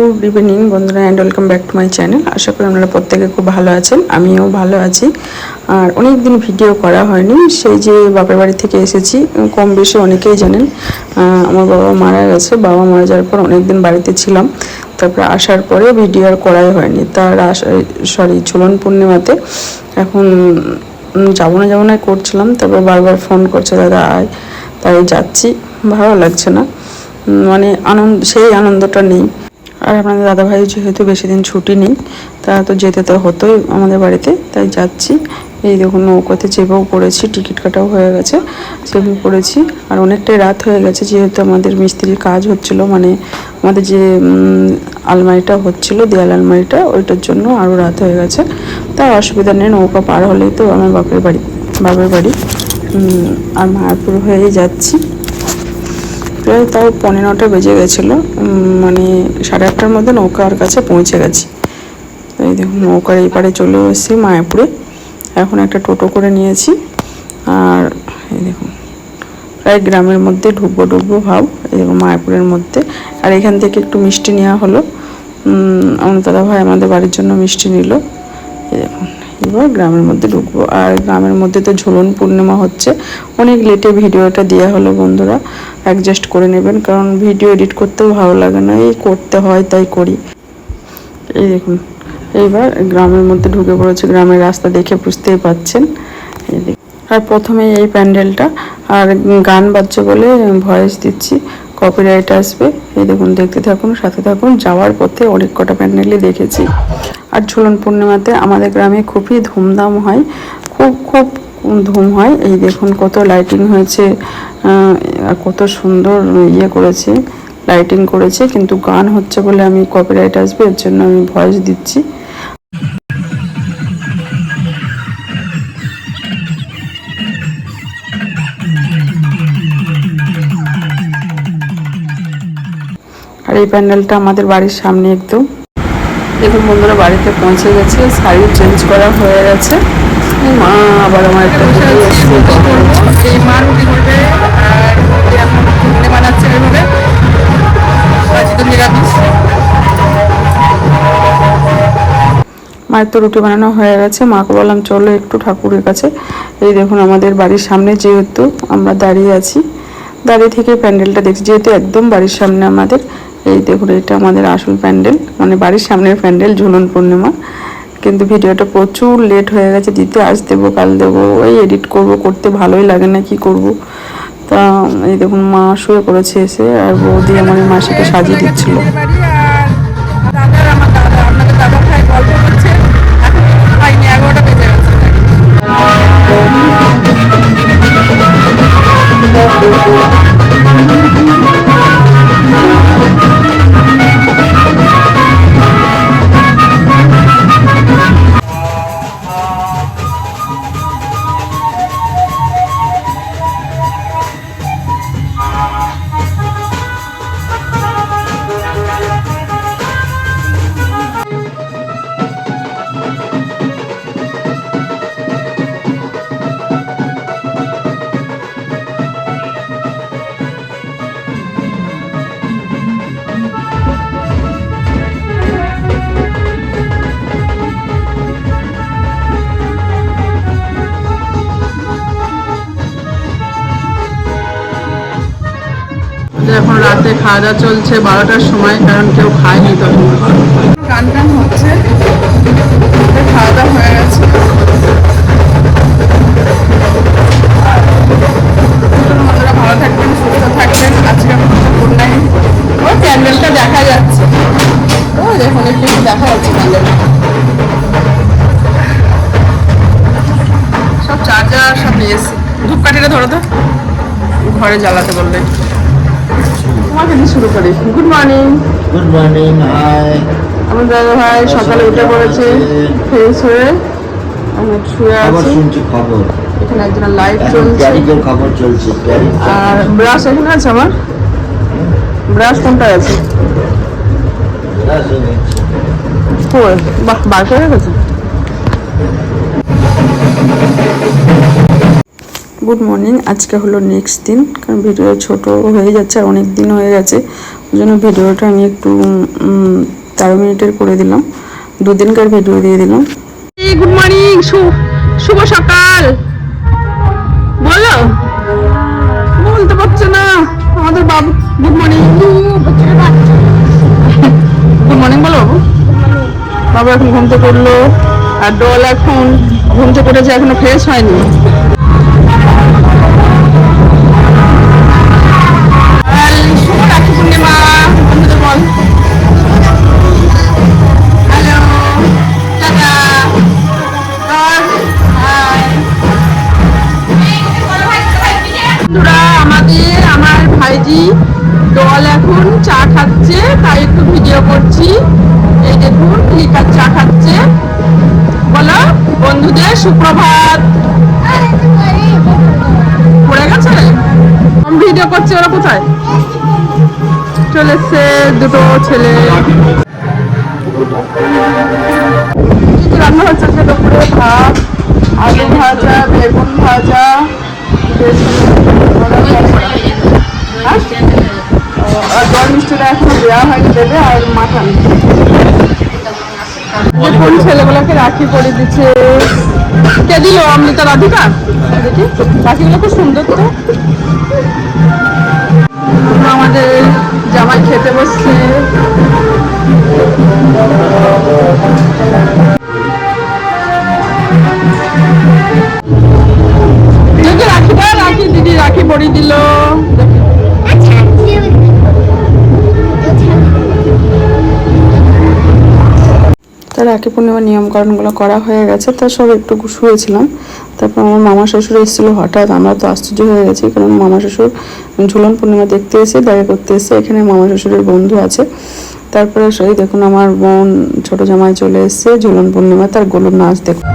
Good evening বন্ধুরা and welcome back to my channel আশা করি আপনারা প্রত্যেকে খুব ভালো আছেন, আমিও ভালো আছি। আর অনেক দিন ভিডিও করা হয়নি, সেই যে বাপের বাড়ি থেকে এসেছি, কম বেশি অনেকেই জানেন। আমার বাবা মারা গেছে, বাবা মারা যাওয়ার পর অনেক দিন বাড়িতে ছিলাম। তারপরে আসার পরে ভিডিও আর করাই হয়নি। তার সরি ঝুলন পূর্ণিমাতে এখন যাব না যাব না করছিলাম, তারপর বারবার ফোন করছে, দাদা, আয়। তাই যাচ্ছি, ভালো লাগছে না। মানে আনন্দ, সেই আনন্দটা নেই। আর আপনাদের দাদাভাই যেহেতু বেশি দিন ছুটি নেই তা তো যেতে তো হতোই আমাদের বাড়িতে, তাই যাচ্ছি। এই দেখুন নৌকাতে চেপেও পড়েছি, টিকিট কাটাও হয়ে গেছে চেপে পড়েছি। আর অনেকটাই রাত হয়ে গেছে, যেহেতু আমাদের মিস্ত্রির কাজ হচ্ছিল মানে আমাদের যে আলমারিটা হচ্ছিল, দেয়াল আলমারিটা, ওইটার জন্য আরও রাত হয়ে গেছে। তা অসুবিধা নেই, নৌকা পার হলেই তো আমার বাপের বাড়ি বাপের বাড়ি। আর মায়াপুর হয়েই যাচ্ছি। প্রায় তাও পনেরোটা বেজে গেছিল। মানে সাড়ে আটটার মধ্যে নৌকার কাছে পৌঁছে গেছি। এই দেখুন, নৌকার এই পারে চলে এসেছি মায়াপুরে। এখন একটা টোটো করে নিয়েছি। আর এই দেখুন, প্রায় গ্রামের মধ্যে ঢুকবো ঢুকবো ভাব, এই দেখুন মায়াপুরের মধ্যে। আর এখান থেকে একটু মিষ্টি নেওয়া হলো। আমার দাদা ভাই আমাদের বাড়ির জন্য মিষ্টি নিল। এই দেখুন। এবার গ্রামের মধ্যে ঢুকবো। আর গ্রামের মধ্যে তো ঝুলন পূর্ণিমা হচ্ছে। অনেক লেটে ভিডিওটা দেওয়া হলো বন্ধুরা অ্যাডজাস্ট করে নেবেন, কারণ ভিডিও এডিট করতেও ভালো লাগে না। এই করতে হয়, তাই করি। এই দেখুন, এইবার গ্রামের মধ্যে ঢুকে পড়েছে। গ্রামের রাস্তা দেখে বুঝতেই পাচ্ছেন। আর প্রথমে এই প্যান্ডেলটা, আর গান বাজছে বলে ভয়েস দিচ্ছি। কপিরাইট আসবে। এই দেখুন, দেখতে থাকুন, সাথে থাকুন। যাওয়ার পথে অনেক কটা প্যান্ডেলই দেখেছি। আর ঝুলন পূর্ণিমাতে আমাদের গ্রামে খুবই ধুমধাম হয়। খুব খুব ধুম হয়। এই দেখুন, কত লাইটিং হয়েছে কত সুন্দর ইয়ে করেছে লাইটিং করেছে। কিন্তু গান হচ্ছে বলে আমি কপিরাইট আসবে, এর জন্য আমি ভয়েস দিচ্ছি। এই প্যান্ডেলটা আমাদের বাড়ির সামনে একদম। দেখুন বন্ধুরা বাড়িতে পৌঁছে গেছে শাড়ি চেঞ্জ করা হয়ে গেছে। মা আবার আমার একটা এই মা রুটি করবে আর বানাচ্ছে মায়ের তো রুটি বানানো হয়ে গেছে মাকে বললাম চলো একটু ঠাকুরের কাছে। এই দেখুন আমাদের বাড়ির সামনে যেহেতু আমরা দাঁড়িয়ে আছি দাঁড়িয়ে থেকে প্যান্ডেলটা দেখছি যেহেতু একদম বাড়ির সামনে আমাদের এই দেখুন, এটা আমাদের আসল প্যান্ডেল মানে বাড়ির সামনের প্যান্ডেল, ঝুলন পূর্ণিমা। কিন্তু ভিডিওটা প্রচুর লেট হয়ে গেছে, দিতে আজ দেবো, কাল দেবো, ওই এডিট করব, করতে ভালোই লাগে না, কি করব? তা, এই দেখুন, মা শুয়ে পড়েছে এসে, আর বৌদি আমার মাসিকে সাজিয়ে দিচ্ছিল। বাড়ি আর রাতে খাওয়া দাওয়া চলছে বারোটার সময়, কারণ কেউ খায়নি তখন গান টান হচ্ছে খাওয়া দাওয়া হয়ে গেছে। ভালো থাকবেন, সুস্থ থাকবেন। আজকে যাচ্ছে। দেখা যাচ্ছে সব চার্জার, সব ধরো তো। ঘরে জ্বালাতে বললে। তোমাকে দিয়ে শুরু করি। Good morning good morning hi আমার দাদা ভাই সকালে উঠে পড়েছে ফ্রেশ হয়ে আমি শুয়ে আছি। শুনছি খবর। এখানে একজন এখন চলছে। ট্যারিকের খবর চলছে আর ব্রাশ এখানে আছে আমার? ব্রাশ কোনটা আছে? বাহ বার করে গেছে গুড মর্নিং আজকে হলো নেক্সট দিন কারণ ভিডিও ছোট হয়ে যাচ্ছে আর অনেক দিন হয়ে গেছে। ওই জন্য ভিডিওটা আমি একটু তেরো মিনিটের করে দিলাম। দুদিনকার ভিডিও দিয়ে দিলাম। গুড মর্নিং শুভ সকাল। বলো? বলতে পারছে না। আমাদের বাবু গুড মর্নিং গুড মর্নিং বলো বাবু। বাবু এখন ঘুম থেকে উঠল আর ডল এখন ঘুম থেকে উঠেছে এখনও ফ্রেশ হয়নি। সুপ্রভাত। পড়ে গেছে? ভিডিও করছে ওরা কোথায়? চলে এসছে দুটো ছেলে। রান্না হচ্ছে যে দুপুরে ভাত আলু ভাজা বেগুন ভাজা আর জল মিষ্টিটা এখনও দেওয়া হয়নি দেবে আর মাটন। দেখুন ছেলেগুলোকে রাখি পরে দিচ্ছে। কে দিল? অমৃতা রাধিকা দেখি। রাখিগুলো খুব সুন্দর তো। আমাদের জামাই খেতে বসছে। তা রাখি পূর্ণিমার নিয়মকরণগুলো করা হয়ে গেছে, তা সব একটু শুয়েছিলাম। তারপর আমার মামা শ্বশুর এসেছিল হঠাৎ, আমরা তো আশ্চর্য হয়ে গেছি, কারণ মামা শ্বশুর ঝুলন পূর্ণিমা দেখতে এসে, দেখা করতে এসে এখানে মামা শ্বশুরের বন্ধু আছে। তারপরে সেই দেখুন আমার বোন, ছোট জামাই চলে এসেছে, ঝুলন পূর্ণিমা, তার গলুর নাচ দেখুন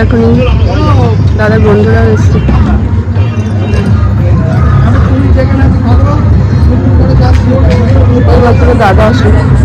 এখনই দাদার বন্ধুরা এসছে। দাদা আসবে।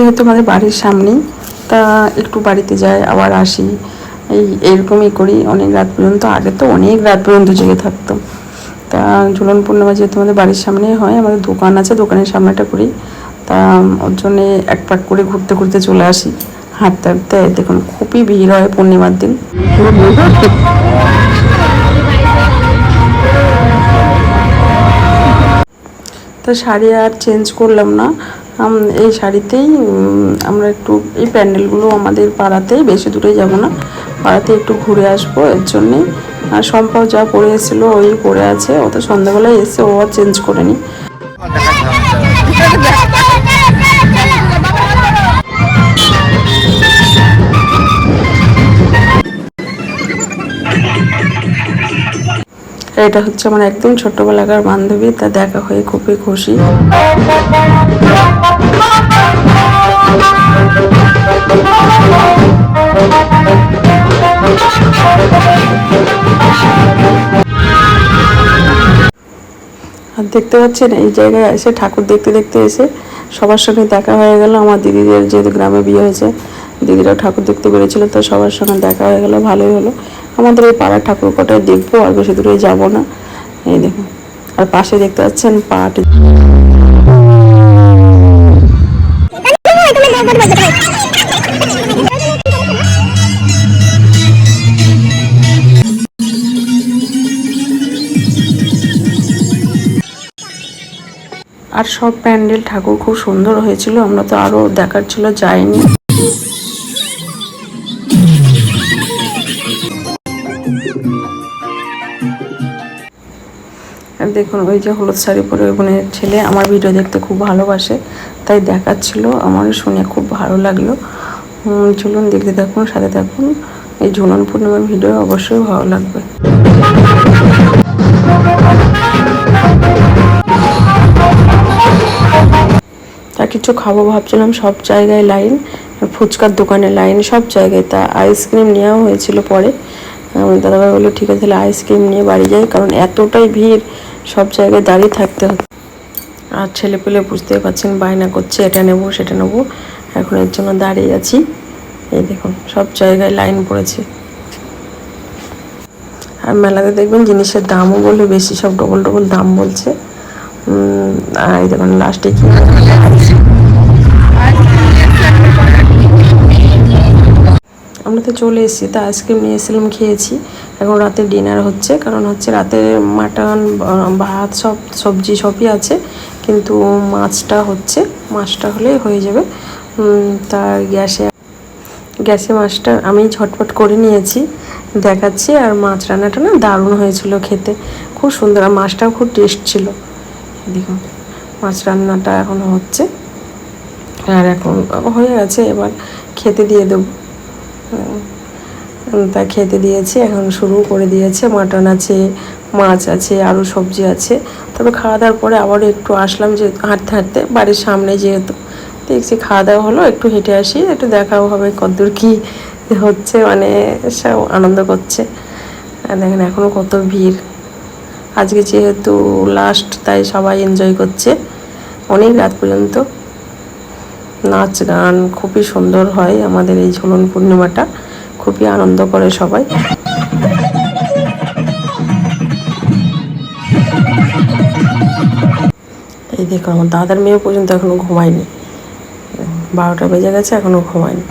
যেহেতু আমাদের বাড়ির সামনেই, তা একটু বাড়িতে যাই, আবার আসি। এই এরকমই করি। অনেক রাত পর্যন্ত, আগে তো অনেক রাত পর্যন্ত জেগে থাকতো তা ঝুলন পূর্ণিমা যেহেতু আমাদের বাড়ির সামনেই হয়, আমাদের দোকান আছে, দোকানের সামনেটা করি। তা ওর জন্যে এক পাক করে ঘুরতে ঘুরতে চলে আসি। হাঁটতে হাঁটতে দেখুন, খুবই ভিড় হয় পূর্ণিমার দিন। তো শাড়ি আর চেঞ্জ করলাম না। এই শাড়িতেই আমরা একটু এই প্যান্ডেলগুলো আমাদের পাড়াতেই, বেশি দূরে যাব না। পাড়াতে একটু ঘুরে আসব, এর জন্যে আর সম্পাও যা পরে এসেছিল, ওই পরে আছে। অত সন্ধ্যাবেলায় এসে ও চেঞ্জ করে নি এটা হচ্ছে আমার একদম ছোট্টবেলাকার বান্ধবী তা দেখা হয়ে খুবই খুশি। আর দেখতে পাচ্ছেন, এই জায়গায় এসে, ঠাকুর দেখতে দেখতে এসে সবার সঙ্গে দেখা হয়ে গেল। আমার দিদিদের যেহেতু গ্রামে বিয়ে হয়েছে, দিদিরাও ঠাকুর দেখতে বেরিয়েছিল তো সবার সঙ্গে দেখা হয়ে গেল, ভালোই হলো। আমাদের এই পাড়ার ঠাকুর কটায় দেখব, আর বেশি দূরে যাব না। এই দেখুন। আর পাশে দেখতে পাচ্ছেন পাট। আর সব প্যান্ডেল ঠাকুর খুব সুন্দর হয়েছিল, আমরা তো আরও দেখার ছিল, যাইনি। দেখুন, ওই যে হলুদ শাড়ি পরে ওই বোনের ছেলে আমার ভিডিও দেখতে খুব ভালোবাসে, তাই দেখাচ্ছিল আমার শুনে খুব ভালো লাগল। চলুন দেখতে থাকুন, সাথে থাকুন, এই ঝুলন পূর্ণিমার ভিডিও অবশ্যই ভালো লাগবে। তা কিছু খাব ভাবছিলাম, সব জায়গায় লাইন, ফুচকার দোকানে লাইন, সব জায়গায়। তা আইসক্রিম নেওয়া হয়েছিল পরে। দাদাভাই বলল, ঠিক আছে, তাহলে আইসক্রিম নিয়ে বাড়ি যাই, কারণ এতটাই ভিড় সব জায়গায় দাঁড়িয়ে থাকতে হচ্ছে আর ছেলে পেলে বুঝতে পারছেন, বায়না করছে, এটা নেব, সেটা নেব। এখন এর জন্য দাঁড়িয়ে আছি। এই দেখুন, সব জায়গায় লাইন পড়েছে। আর মেলাতে দেখবেন জিনিসের দামও বলে বেশি, সব ডবল ডবল দাম বলছে। আর এই দেখুন লাস্টে কি আমরা তো চলে এসেছি, তা আইসক্রিম নিয়ে এসেছিলাম, খেয়েছি। এখন রাতে ডিনার হচ্ছে কারণ হচ্ছে রাতে মাটন ভাত সব সবজি সবই আছে কিন্তু মাছটা হচ্ছে মাছটা হলেই হয়ে যাবে। উম, তা গ্যাসে গ্যাসে মাছটা আমি ঝটপট করে নিয়েছি দেখাচ্ছি আর মাছ রান্নাটা না দারুণ হয়েছিল খেতে খুব সুন্দর আর মাছটাও খুব টেস্ট ছিল। দেখুন মাছ রান্নাটা এখন হচ্ছে আর এখন হয়ে গেছে এবার খেতে দিয়ে দেবো। তা খেতে দিয়েছি, এখন শুরু করে দিয়েছে। মাটন আছে, মাছ আছে, আরও সবজি আছে। তবে খাওয়া দাওয়ার পরে আবারও একটু আসলাম যে হাঁটতে হাঁটতে। বাড়ির সামনে যেহেতু। দেখছি খাওয়া দাওয়া হলো, একটু হেঁটে আসি, একটু দেখাও হবে কতদূর কী হচ্ছে মানে সব আনন্দ করছে। দেখেন এখনও কত ভিড়। আজকে যেহেতু লাস্ট তাই সবাই এনজয় করছে। অনেক রাত পর্যন্ত। নাচ গান খুবই সুন্দর হয় আমাদের এই ঝুলন পূর্ণিমাটা। খুবই আনন্দ করে সবাই। এই দেখো, আমার দাদার মেয়ে পর্যন্ত এখনও ঘুমায়নি। বারোটা বেজে গেছে, এখনও ঘুমায়নি।